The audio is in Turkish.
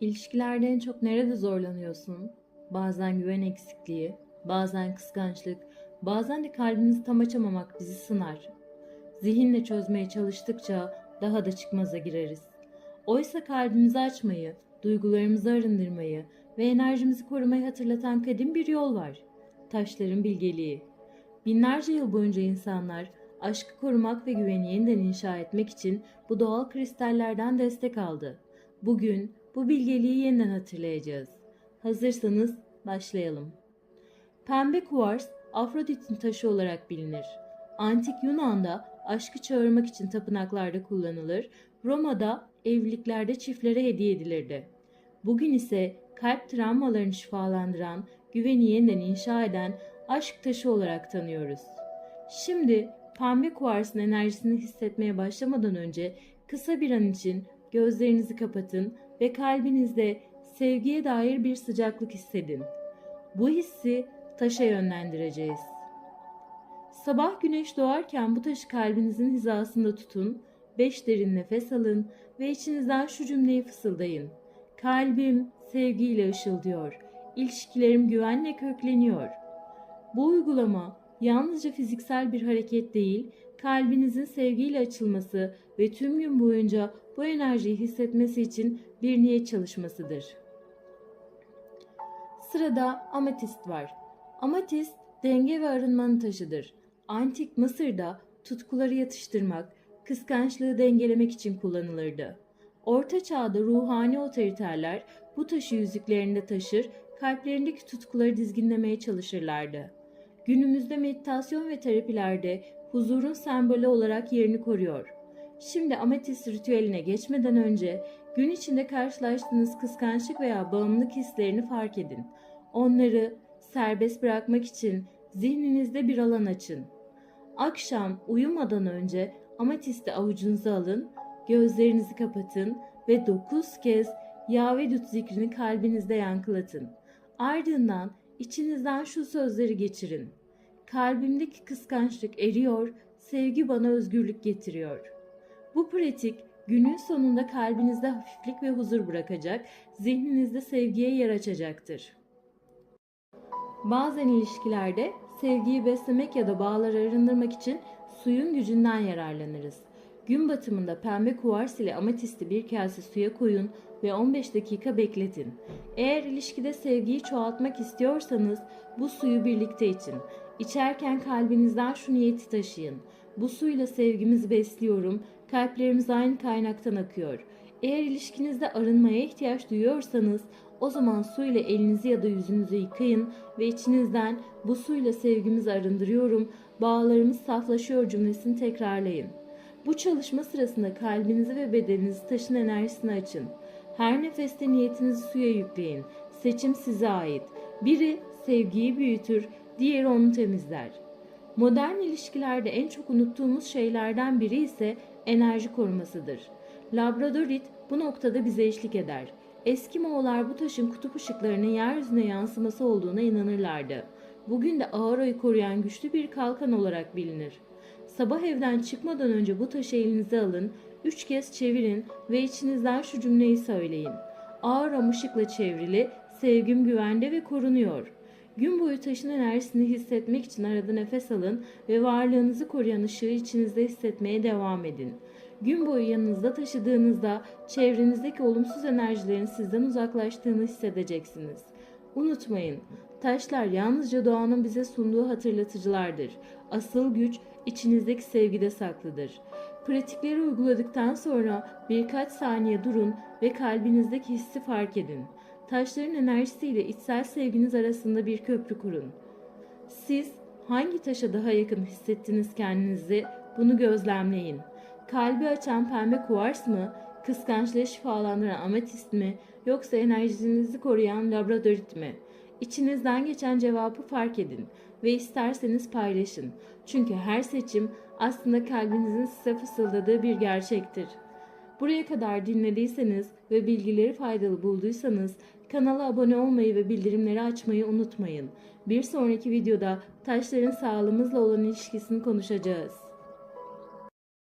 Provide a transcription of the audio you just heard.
İlişkilerde en çok nerede zorlanıyorsun? Bazen güven eksikliği, bazen kıskançlık, bazen de kalbimizi tam açamamak bizi sınar. Zihinle çözmeye çalıştıkça daha da çıkmaza gireriz. Oysa kalbimizi açmayı, duygularımızı arındırmayı ve enerjimizi korumayı hatırlatan kadim bir yol var. Taşların bilgeliği. Binlerce yıl boyunca insanlar aşkı korumak ve güveni yeniden inşa etmek için bu doğal kristallerden destek aldı. Bugün bu bilgeliği yeniden hatırlayacağız. Hazırsanız başlayalım. Pembe kuvars Afrodit'in taşı olarak bilinir. Antik Yunan'da aşkı çağırmak için tapınaklarda kullanılır, Roma'da evliliklerde çiftlere hediye edilirdi. Bugün ise kalp travmalarını şifalandıran, güveni yeniden inşa eden aşk taşı olarak tanıyoruz. Şimdi pembe kuvarsın enerjisini hissetmeye başlamadan önce kısa bir an için gözlerinizi kapatın ve kalbinizde sevgiye dair bir sıcaklık hissedin. Bu hissi taşa yönlendireceğiz. Sabah güneş doğarken bu taşı kalbinizin hizasında tutun, beş derin nefes alın ve içinizden şu cümleyi fısıldayın. Kalbim sevgiyle ışıldıyor, ilişkilerim güvenle kökleniyor. Bu uygulama yalnızca fiziksel bir hareket değil, kalbinizin sevgiyle açılması ve tüm gün boyunca bu enerjiyi hissetmesi için bir niyet çalışmasıdır. Sırada ametist var. Ametist denge ve arınmanın taşıdır. Antik Mısır'da tutkuları yatıştırmak, kıskançlığı dengelemek için kullanılırdı. Orta çağda ruhani otoriterler bu taşı yüzüklerinde taşır, kalplerindeki tutkuları dizginlemeye çalışırlardı. Günümüzde meditasyon ve terapilerde huzurun sembolü olarak yerini koruyor. Şimdi ametist ritüeline geçmeden önce gün içinde karşılaştığınız kıskançlık veya bağımlılık hislerini fark edin. Onları serbest bırakmak için zihninizde bir alan açın. Akşam uyumadan önce ametisti avucunuza alın, gözlerinizi kapatın ve dokuz kez Yavedut zikrini kalbinizde yankılatın. Ardından içinizden şu sözleri geçirin. Kalbimdeki kıskançlık eriyor, sevgi bana özgürlük getiriyor. Bu pratik günün sonunda kalbinizde hafiflik ve huzur bırakacak, zihninizde sevgiye yer açacaktır. Bazen ilişkilerde sevgiyi beslemek ya da bağları arındırmak için suyun gücünden yararlanırız. Gün batımında pembe kuvars ile ametisti bir kase suya koyun ve 15 dakika bekletin. Eğer ilişkide sevgiyi çoğaltmak istiyorsanız bu suyu birlikte için. İçerken kalbinizden şu niyeti taşıyın. Bu suyla sevgimizi besliyorum, kalplerimiz aynı kaynaktan akıyor. Eğer ilişkinizde arınmaya ihtiyaç duyuyorsanız o zaman suyla elinizi ya da yüzünüzü yıkayın ve içinizden bu suyla sevgimizi arındırıyorum, bağlarımız saflaşıyor cümlesini tekrarlayın. Bu çalışma sırasında kalbinizi ve bedeninizi taşın enerjisine açın. Her nefeste niyetinizi suya yükleyin. Seçim size ait. Biri sevgiyi büyütür, diğeri onu temizler. Modern ilişkilerde en çok unuttuğumuz şeylerden biri ise enerji korumasıdır. Labradorit bu noktada bize eşlik eder. Eski Moğollar bu taşın kutup ışıklarının yeryüzüne yansıması olduğuna inanırlardı. Bugün de aurayı koruyan güçlü bir kalkan olarak bilinir. Sabah evden çıkmadan önce bu taşı elinize alın, üç kez çevirin ve içinizden şu cümleyi söyleyin. Auram ışıkla çevrili, sevgim güvende ve korunuyor. Gün boyu taşın enerjisini hissetmek için arada nefes alın ve varlığınızı koruyan ışığı içinizde hissetmeye devam edin. Gün boyu yanınızda taşıdığınızda çevrenizdeki olumsuz enerjilerin sizden uzaklaştığını hissedeceksiniz. Unutmayın, taşlar yalnızca doğanın bize sunduğu hatırlatıcılardır. Asıl güç içinizdeki sevgide saklıdır. Pratikleri uyguladıktan sonra birkaç saniye durun ve kalbinizdeki hissi fark edin. Taşların enerjisiyle içsel sevginiz arasında bir köprü kurun. Siz hangi taşa daha yakın hissettiniz kendinizi bunu gözlemleyin. Kalbi açan pembe kuvars mı, kıskançlığı şifalandıran ametist mi yoksa enerjinizi koruyan labradorit mi? İçinizden geçen cevabı fark edin ve isterseniz paylaşın. Çünkü her seçim aslında kalbinizin size fısıldadığı bir gerçektir. Buraya kadar dinlediyseniz ve bilgileri faydalı bulduysanız kanala abone olmayı ve bildirimleri açmayı unutmayın. Bir sonraki videoda taşların sağlığımızla olan ilişkisini konuşacağız.